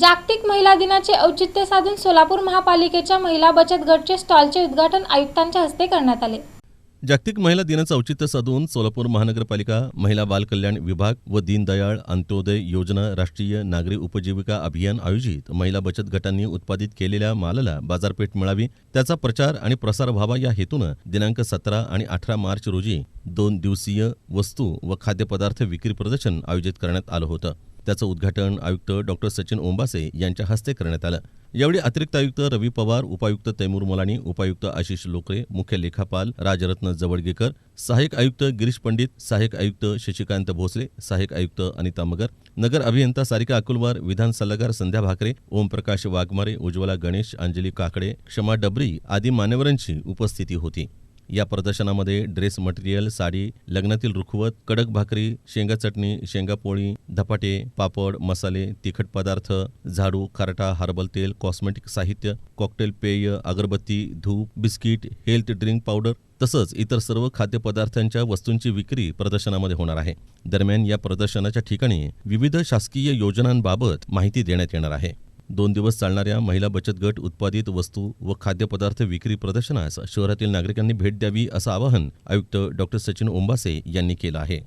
जागतिक महिला दिनाचे औचित्य साधून सोलापूर महापालिकेच्या महिला बचत गटचे स्टॉलचे उद्घाटन आयुक्तांच्या हस्ते करण्यात आले. जागतिक महिला दिनाचं औचित्य साधून सोलापूर महानगरपालिका महिला बालकल्याण विभाग व दीनदयाळ अंत्योदय योजना राष्ट्रीय नागरी उपजीविका अभियान आयोजित महिला बचत गटांनी उत्पादित केलेल्या मालाला बाजारपेठ मिळावी त्याचा प्रचार आणि प्रसार व्हावा या हेतूनं दिनांक सतरा आणि अठरा मार्च रोजी दोन दिवसीय वस्तू व खाद्यपदार्थ विक्री प्रदर्शन आयोजित करण्यात आलं होतं. त्याचं उद्घाटन आयुक्त डॉक्टर सचिन ओंबासे यांच्या हस्ते करण्यात आलं. यावेळी अतिरिक्त आयुक्त रवी पवार उपायुक्त तैमूर मुलानी उपायुक्त आशिष लोकरे मुख्य लेखापाल राजरत्न जवळगेकर सहाय्यक आयुक्त गिरीश पंडित सहाय्यक आयुक्त शशिकांत भोसले सहाय्यक आयुक्त अनिता मगर नगर अभियंता सारिका अकुलवार विधान सल्लागार संध्या भाकरे ओमप्रकाश वाघमारे उज्ज्वला गणेश अंजली काकडे क्षमा डबरी आदी मान्यवरांची उपस्थिती होती. या प्रदर्शनामध्ये ड्रेस मटेरियल साडी लग्नातील रुखवत कडक भाकरी शेंगा चटणी शेंगा पोळी धपाटे पापड मसाले तिखट पदार्थ झाडू खारटा हर्बल तेल कॉस्मेटिक साहित्य कॉकटेल पेय अगरबत्ती धूप बिस्किट हेल्थ ड्रिंक पावडर तसंच इतर सर्व खाद्यपदार्थांच्या वस्तूंची विक्री प्रदर्शनामध्ये होणार आहे. दरम्यान या प्रदर्शनाच्या ठिकाणी विविध शासकीय योजनांबाबत माहिती देण्यात येणार आहे. दोन दिवस चालणाऱ्या महिला बचत गट उत्पादित वस्तू व खाद्यपदार्थ विक्री प्रदर्शनास शहरातील नागरिकांनी भेट द्यावी असं आवाहन आयुक्त डॉक्टर सचिन ओंबासे यांनी केलं आहे.